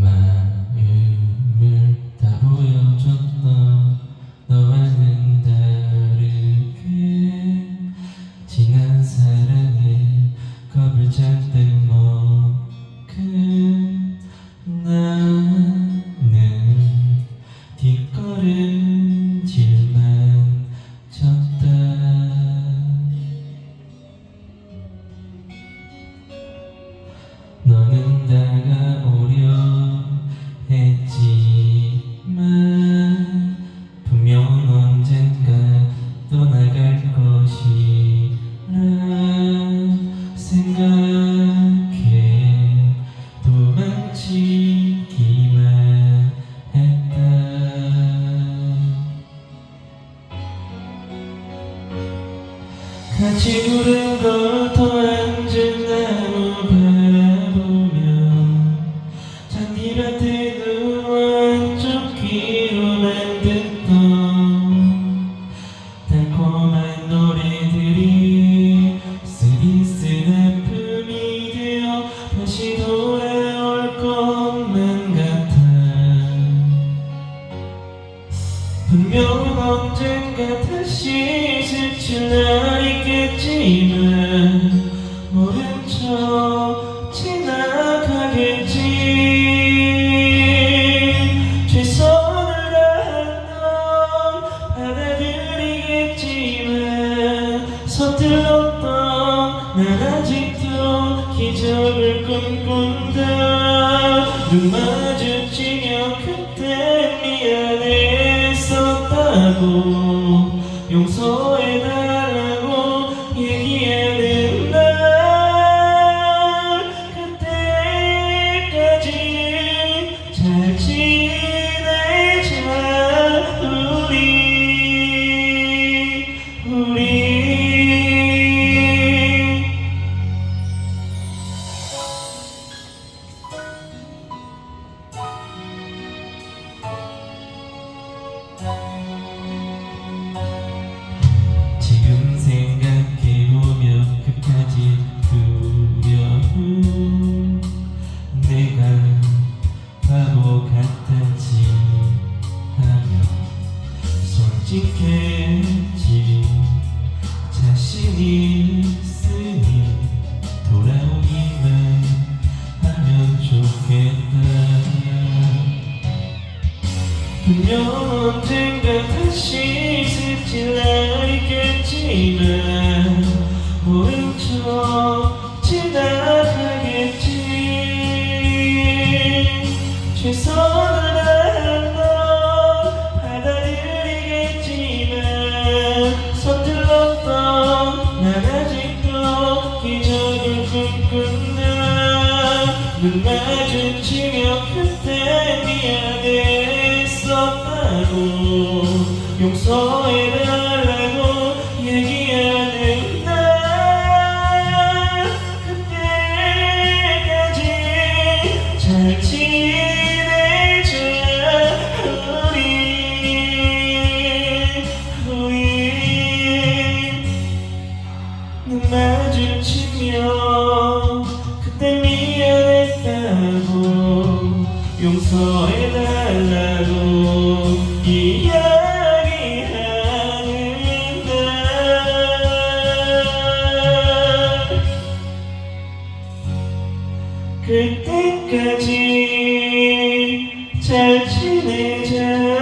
마음을 다 보여줬던 너와는 다르게 지난 사랑에 겁을 잔뜩 먹은 나는 뒷걸음질만 쳤다. 너는 같이 구른 걸터 있겠지만 모른 척 지나가겠지. 최선을 다한 받아들이겠지만 서툴렀던 난 아직도 기적을 꿈꾼다. 눈 마주치며 그때 미안했었다고 용서해 지금 생각해보면 끝까지 두려움. 내가 바보 같았지 하며 솔직했 날 있겠지만 모른 척 지나가겠지 최선을 다한 넌 받아들이겠지만 서툴렀던 난 아직도 기적을 꿈꾼다 눈 마주치며 그때 미안했었다고 용서해달라고 얘기하는 날 그때까지 잘 지내자 우리 우리 눈 마주치며 그때 미안했다고 용서해달라고 이야 그때까지 잘 지내자